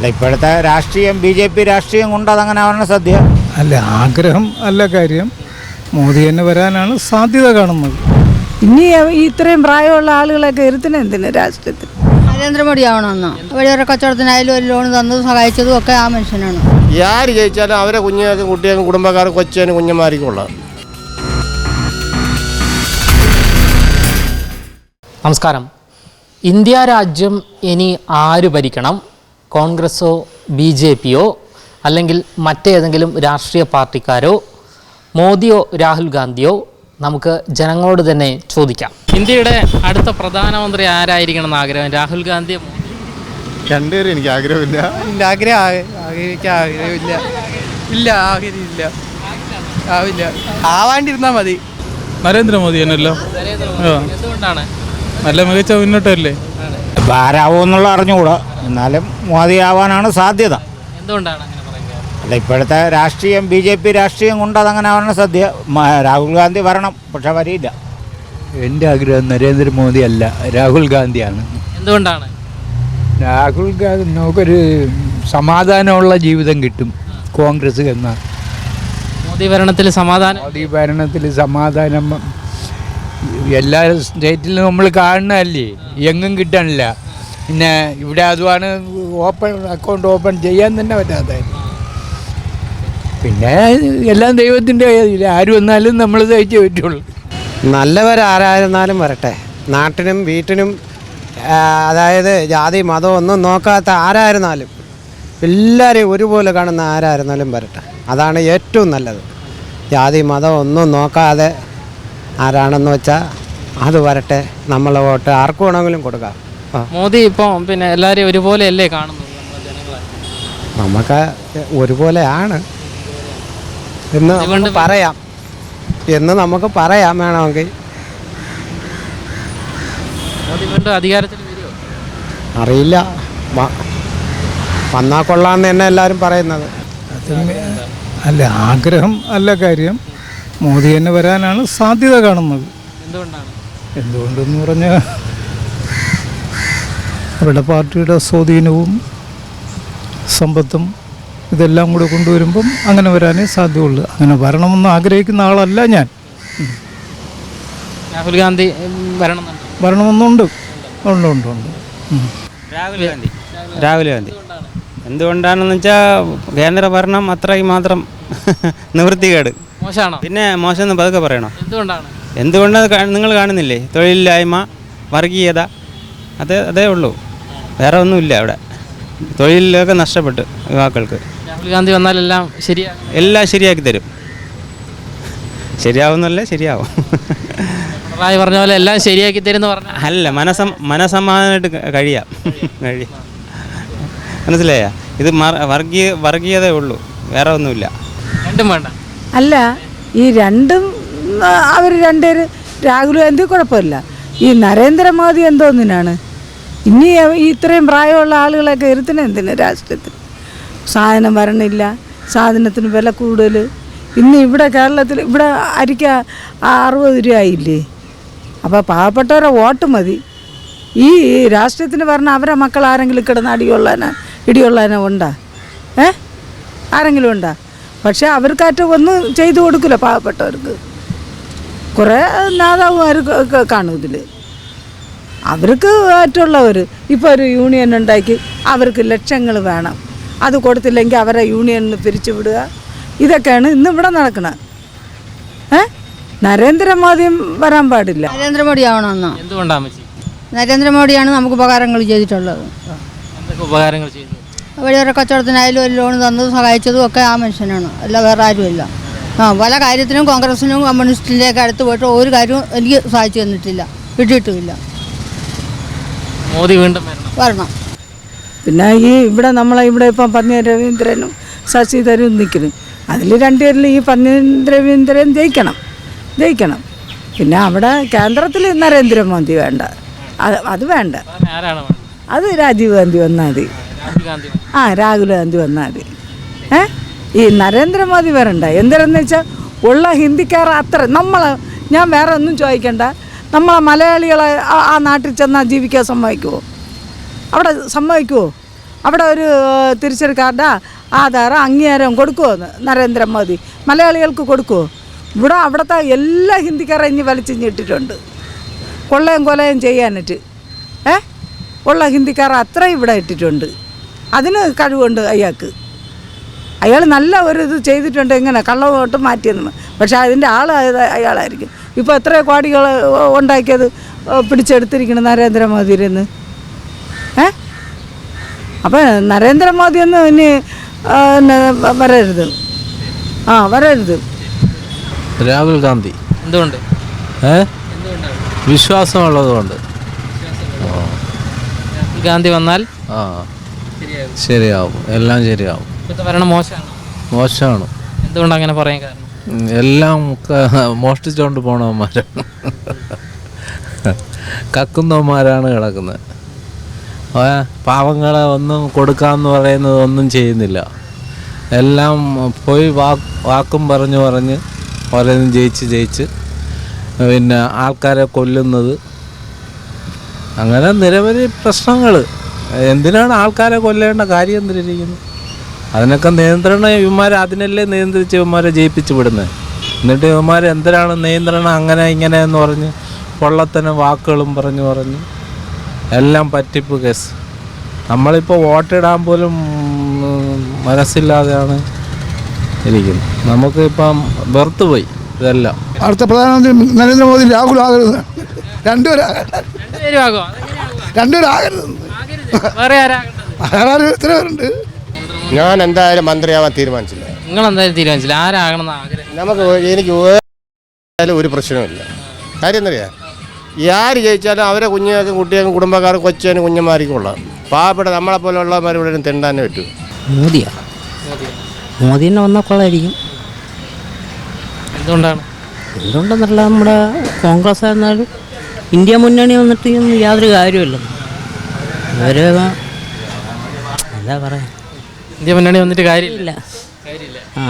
അല്ല ഇപ്പോഴത്തെ രാഷ്ട്രീയം ബി ജെ പി രാഷ്ട്രീയം കൊണ്ട് അതങ്ങനെ ആവണ സദ്യ. അല്ല ആഗ്രഹം അല്ല കാര്യം. മോദി തന്നെ വരാനാണ് സാധ്യത കാണുന്നത്. ഇനി ഇത്രയും പ്രായമുള്ള ആളുകളൊക്കെ ഇരുത്തിന് എന്തിന് രാഷ്ട്രീയത്തിൽ? നരേന്ദ്രമോദി ആവണമെന്ന്? വഴിയൊരു കച്ചവടത്തിനായാലും ഒരു ലോൺ തന്നതും സഹായിച്ചതും ഒക്കെ ആ മനുഷ്യനാണ്. ആര് ജയിച്ചാലും അവരെ കുഞ്ഞുങ്ങൾക്കും കുട്ടികൾക്കും കുടുംബക്കാർക്കും കൊച്ചേനും കുഞ്ഞന്മാർക്കും ഉള്ളത്. നമസ്കാരം. ഇന്ത്യ രാജ്യം ഇനി ആര് ഭരിക്കണം? കോൺഗ്രസ്സോ ബി ജെ പിയോ അല്ലെങ്കിൽ മറ്റേതെങ്കിലും രാഷ്ട്രീയ പാർട്ടിക്കാരോ മോദിയോ രാഹുൽ ഗാന്ധിയോ നമുക്ക് ജനങ്ങളോട് തന്നെ ചോദിക്കാം. ഇന്ത്യയുടെ അടുത്ത പ്രധാനമന്ത്രി ആരായിരിക്കണം എന്ന് ആഗ്രഹം? രാഹുൽ ഗാന്ധി രണ്ടുപേരും എനിക്ക് ആഗ്രഹമില്ല. ഇല്ല ആഗ്രഹം ആഗ്രഹിക്കാൻ ആഗ്രഹമില്ല. ഇല്ല ആഗ്രഹമില്ല. ആവില്ല. ആവാണ്ടിരുന്നാൽ മതി. നരേന്ദ്രമോദി തന്നെയല്ലോ. നല്ല മികച്ച മുന്നോട്ടല്ലേ? ആരാവോ എന്നുള്ള അറിഞ്ഞുകൂടാ. എന്നാലും മോദിയാവാനാണ് സാധ്യത. എന്തുകൊണ്ടാണ് അല്ല ഇപ്പോഴത്തെ രാഷ്ട്രീയം ബി ജെ പി രാഷ്ട്രീയം കൊണ്ട് അതങ്ങനെ ആവാനാണ് സദ്യ രാഹുൽ ഗാന്ധി വരണം പക്ഷെ വരിയില്ല. എന്റെ ആഗ്രഹം നരേന്ദ്രമോദി അല്ല രാഹുൽ ഗാന്ധിയാണ്. എന്തുകൊണ്ടാണ്? രാഹുൽ ഗാന്ധി നമുക്കൊരു സമാധാനമുള്ള ജീവിതം കിട്ടും കോൺഗ്രസ് എന്ന. മോദി ഭരണത്തിൽ സമാധാനം? മോദി ഭരണത്തിൽ സമാധാനം എല്ലാ സ്റ്റേറ്റിലും നമ്മൾ കാണുന്നതല്ലേ? എങ്ങും കിട്ടണില്ല പിന്നെ ഇവിടെ അതുമാണ് ഓപ്പൺ അക്കൗണ്ട് ഓപ്പൺ ചെയ്യാൻ തന്നെ പറ്റാത്ത പിന്നെ എല്ലാം ദൈവത്തിന്റെ. ആര് വന്നാലും നമ്മൾ തയ്ച്ചേ പറ്റുള്ളൂ. നല്ലവരാരായിരുന്നാലും വരട്ടെ. നാട്ടിനും വീട്ടിനും അതായത് ജാതി മതം ഒന്നും നോക്കാത്ത ആരായിരുന്നാലും എല്ലാവരെയും ഒരുപോലെ കാണുന്ന ആരായിരുന്നാലും വരട്ടെ. അതാണ് ഏറ്റവും നല്ലത്. ജാതി മതം ഒന്നും നോക്കാതെ ആരാണെന്ന് വെച്ചാൽ അത് വരട്ടെ നമ്മളെ വോട്ട് ആർക്ക് വേണമെങ്കിലും കൊടുക്കാം. മോദി ഇപ്പം പിന്നെ എല്ലാവരെയും ഒരുപോലെയല്ലേ കാണുന്നത് നമ്മളെ ജനങ്ങളെ? നമുക്ക് ഒരുപോലെയാണ് എന്ന് നമുക്ക് പറയാം. എന്ന് നമുക്ക് പറയാം വേണമെങ്കിൽ. മോദി വീണ്ടും അധികാരത്തിൽ വരുമോ അറിയില്ല. വന്നാൽ കൊള്ളാമെന്ന് തന്നെ എല്ലാവരും പറയുന്നത്. അല്ല ആഗ്രഹം അല്ല കാര്യം. മോദി തന്നെ വരാനാണ് സാധ്യത കാണുന്നത്. എന്തുകൊണ്ടാണ്? എന്തുകൊണ്ടെന്ന് പറഞ്ഞാൽ അവരുടെ പാർട്ടിയുടെ സ്വാധീനവും സമ്പത്തും ഇതെല്ലാം കൂടെ കൊണ്ടുവരുമ്പം അങ്ങനെ വരാനേ സാധ്യമുള്ളൂ അങ്ങനെ വരണമെന്ന് ആഗ്രഹിക്കുന്ന ആളല്ല ഞാൻ. രാഹുൽ ഗാന്ധി വരണം വരണമെന്നുണ്ട്. ഉണ്ട് ഉണ്ട് ഉണ്ട്. രാഹുൽ ഗാന്ധി. രാഹുൽ ഗാന്ധി. എന്തുകൊണ്ടാണെന്ന് വെച്ചാൽ കേന്ദ്ര ഭരണം അത്രയും മാത്രം നിവൃത്തികേട്. മോശമാണോ പിന്നെ മോശം പതുക്കെ പറയണോ? എന്തുകൊണ്ടാണ്? എന്തുകൊണ്ടത് നിങ്ങൾ കാണുന്നില്ലേ? തൊഴിലില്ലായ്മ വർഗീയത അത് അതേ ഉള്ളൂ. വേറെ ഒന്നുമില്ല അവിടെ. തൊഴിലൊക്കെ നഷ്ടപ്പെട്ടു യുവാക്കൾക്ക്. രാഹുൽ ഗാന്ധി വന്നാലെല്ലാം ശരിയാ എല്ലാം ശരിയാക്കി തരും. ശരിയാവുന്നല്ലേ ശരിയാവും. പിണറായി പറഞ്ഞ പോലെ എല്ലാം ശരിയാക്കി തരും പറഞ്ഞാൽ അല്ല മനസം മനസമാധാനമായിട്ട് കഴിയാം. കഴിയാം. മനസ്സിലായ? ഇത് വർഗീയ വർഗീയതേ ഉള്ളൂ. വേറെ ഒന്നുമില്ല. രണ്ടും വേണ്ട. അല്ല ഈ രണ്ടും അവർ രണ്ടുപേര് രാഹുൽ ഗാന്ധി കുഴപ്പമില്ല. ഈ നരേന്ദ്രമോദി എന്തോന്നിനാണ് ഇനി ഇത്രയും പ്രായമുള്ള ആളുകളൊക്കെ ഇരുത്തിന് എന്തിനാണ് രാഷ്ട്രീയത്തിൽ സാധനം വരണില്ല സാധനത്തിന് വില കൂടുതൽ ഇന്ന് ഇവിടെ കേരളത്തിൽ ഇവിടെ അരിക്ക അറുപത് രൂപ ആയില്ലേ അപ്പോൾ പാവപ്പെട്ടവരെ വോട്ട് മതി. ഈ രാഷ്ട്രീയത്തിന് പറഞ്ഞ അവരെ മക്കൾ ആരെങ്കിലും കിടന്ന് അടിയുള്ളതിനാ ഇടിയുള്ളതിനാ ഉണ്ടാ? ഏ? ആരെങ്കിലും ഉണ്ടാ? പക്ഷേ അവർക്കായിട്ട് ഒന്നും ചെയ്തു കൊടുക്കില്ല പാവപ്പെട്ടവർക്ക്. കുറേ നേതാവുമാർ കാണും ഇതിൽ അവർക്ക് മറ്റുള്ളവർ ഇപ്പോൾ ഒരു യൂണിയൻ ഉണ്ടാക്കി അവർക്ക് ലക്ഷങ്ങൾ വേണം. അത് കൊടുത്തില്ലെങ്കിൽ അവരെ യൂണിയനിൽ പിരിച്ചു വിടുക. ഇതൊക്കെയാണ് ഇന്ന് ഇവിടെ നടക്കുന്നത് ഏ? നരേന്ദ്രമോദിയും വരാൻ പാടില്ല. നരേന്ദ്രമോദി ആവണമെന്ന് എന്തുകൊണ്ടാണ് നരേന്ദ്രമോദിയാണ് നമുക്ക് ഉപകാരങ്ങൾ ചെയ്തിട്ടുള്ളത്. എന്തൊക്കെ ഉപകാരങ്ങൾ ചെയ്തു? വഴിയോര കച്ചവടത്തിനായാലും ഒരു ലോൺ തന്നതും സഹായിച്ചതും ഒക്കെ ആ മനുഷ്യനാണ്. അല്ല വേറെ ആരുമില്ല. ആ പല കാര്യത്തിനും കോൺഗ്രസിനും കമ്മ്യൂണിസ്റ്റിന്റെയൊക്കെ അടുത്ത് പോയിട്ട് ഒരു കാര്യവും എനിക്ക് സഹായിച്ചു തന്നിട്ടില്ല. വിട്ടിട്ടുമില്ല. മോദി വീണ്ടും വരണം. പിന്നെ ഈ ഇവിടെ നമ്മളെ ഇവിടെ ഇപ്പം പന്നി രവീന്ദ്രനും ശശി നിൽക്കുന്നു. അതിൽ രണ്ടുപേരിൽ ഈ പന്നി രവീന്ദ്രൻ ജയിക്കണം. ജയിക്കണം. പിന്നെ അവിടെ കേന്ദ്രത്തിൽ നരേന്ദ്രമോദി വേണ്ട. അത് അത് വേണ്ട. അത് രാജീവ് ഗാന്ധി വന്നാൽ മതി. ആ രാഹുൽ ഗാന്ധി വന്നാൽ മതി. ഏ? ഈ നരേന്ദ്രമോദി വരണ്ട എന്തിനെന്ന് വെച്ചാൽ ഉള്ള ഹിന്ദിക്കാർ അത്ര നമ്മൾ ഞാൻ വേറെ ഒന്നും ചോദിക്കണ്ട. നമ്മളെ മലയാളികളെ ആ- നാട്ടിൽ ചെന്നാൽ ജീവിക്കാൻ സമ്മതിക്കുമോ അവിടെ സമ്മതിക്കുമോ അവിടെ ഒരു തിരിച്ചറി ആധാരം അംഗീകാരം കൊടുക്കുമോ നരേന്ദ്രമോദി? മലയാളികൾക്ക് കൊടുക്കുമോ ഇവിടെ അവിടുത്തെ എല്ലാ ഹിന്ദിക്കാരെ ഇനി വലിച്ചിഞ്ഞിട്ടിട്ടുണ്ട് കൊള്ളയും കൊലയും ചെയ്യാനിട്ട് ഏ? ഉള്ള ഹിന്ദിക്കാർ അത്രയും ഇവിടെ ഇട്ടിട്ടുണ്ട്. അതിന് കഴിവുണ്ട് അയാൾക്ക്. അയാൾ നല്ല ഒരു ഇത് ചെയ്തിട്ടുണ്ട് എങ്ങനെ? കള്ളവോട്ട് മാറ്റിയെന്ന്. പക്ഷേ അതിന്റെ ആൾ അയാളായിരിക്കും. ഇപ്പോൾ എത്ര കോടികൾ ഉണ്ടാക്കിയത് പിടിച്ചെടുത്തിരിക്കുന്നു നരേന്ദ്രമോദിയിൽ നിന്ന്. ഏ? അപ്പം നരേന്ദ്രമോദി ഒന്ന് ഇനി വരരുത്. ആ വരരുത്. രാഹുൽ ഗാന്ധി. എന്തുകൊണ്ട്? ഏ? വിശ്വാസമുള്ളതുകൊണ്ട്. രാഹുൽ ഗാന്ധി വന്നാൽ? ആ. ശരിയാവും. എല്ലാം ശരിയാവും. ഇപ്പോഴത്തെ ഭരണം മോശമാണ്? മോശമാണ്. എന്തുകൊണ്ട് അങ്ങനെ പറയാൻ കാരണം? എല്ലാം മോഷ്ടിച്ചോണ്ട് മോഷ്ടിച്ചുകൊണ്ട് പോണവന്മാരാണ്. കക്കുന്നവന്മാരാണ് കിടക്കുന്നത് പാവങ്ങളെ ഒന്നും കൊടുക്കാന്ന് പറയുന്നത് ഒന്നും ചെയ്യുന്നില്ല. എല്ലാം പോയി വാക്കും പറഞ്ഞു പറഞ്ഞ് ഓരോന്നും ജയിച്ച് ജയിച്ച് പിന്നെ ആൾക്കാരെ കൊല്ലുന്നത്. അങ്ങനെ നിരവധി പ്രശ്നങ്ങൾ എന്തിനാണ് ആൾക്കാരെ കൊല്ലേണ്ട കാര്യം എന്തിരിക്കുന്നു അതിനൊക്കെ നിയന്ത്രണം ഇവന്മാർ അതിനല്ലേ നിയന്ത്രിച്ച് ഇവന്മാരെ ജയിപ്പിച്ചു വിടുന്നത് എന്നിട്ട് ഇവന്മാർ എന്തിനാണ് നിയന്ത്രണം അങ്ങനെ ഇങ്ങനെ എന്ന് പറഞ്ഞ് പൊള്ളത്തനും വാക്കുകളും പറഞ്ഞു പറഞ്ഞ് എല്ലാം പറ്റിപ്പ് കേസ്. നമ്മളിപ്പോൾ വോട്ടിടാൻ പോലും മനസ്സില്ലാതെയാണ് ഇരിക്കുന്നത്. നമുക്കിപ്പം വെറുത്ത് പോയി ഇതെല്ലാം. അടുത്ത പ്രധാനമന്ത്രി നരേന്ദ്രമോദി രാഹുൽ ആകരുത്. രണ്ടുപേരാകരുത് രണ്ടുപേരും ആകുമോ രണ്ടുപേരാകരുത്. വേറെ ഞാൻ എന്തായാലും മന്ത്രിയാവാൻ തീരുമാനിച്ചില്ല. നിങ്ങൾ എന്തായാലും തീരുമാനിച്ചില്ല. ആരാകണം ആഗ്രഹം? നമുക്ക് എനിക്ക് ഒരു ഒരു പ്രശ്നമില്ല കാര്യം എന്നറിയാം ഈ ആര് ജയിച്ചാലും അവരെ കുഞ്ഞുങ്ങൾക്കും കുട്ടികൾക്കും കുടുംബക്കാർക്കും കൊച്ചനും കുഞ്ഞന്മാർക്കും ഉള്ള പാവപ്പെട്ട നമ്മളെ പോലുള്ളവന്മാർ ഇവിടെ തിണ്ടാനേ പറ്റൂ. മോദിയാ? മോദി തന്നെ വന്നാൽ കൊള്ളായിരിക്കും. എന്തുകൊണ്ടാണ്? എന്തുകൊണ്ടെന്നല്ല നമ്മുടെ കോൺഗ്രസ് ആയിരുന്നാലും ഇന്ത്യ മുന്നണി വന്നിട്ട് യാതൊരു കാര്യമില്ല അവർ എന്താ പറയാ? ഇന്ത്യ മുന്നണി വന്നിട്ട് കാര്യമില്ല. കാര്യമില്ല. ആ.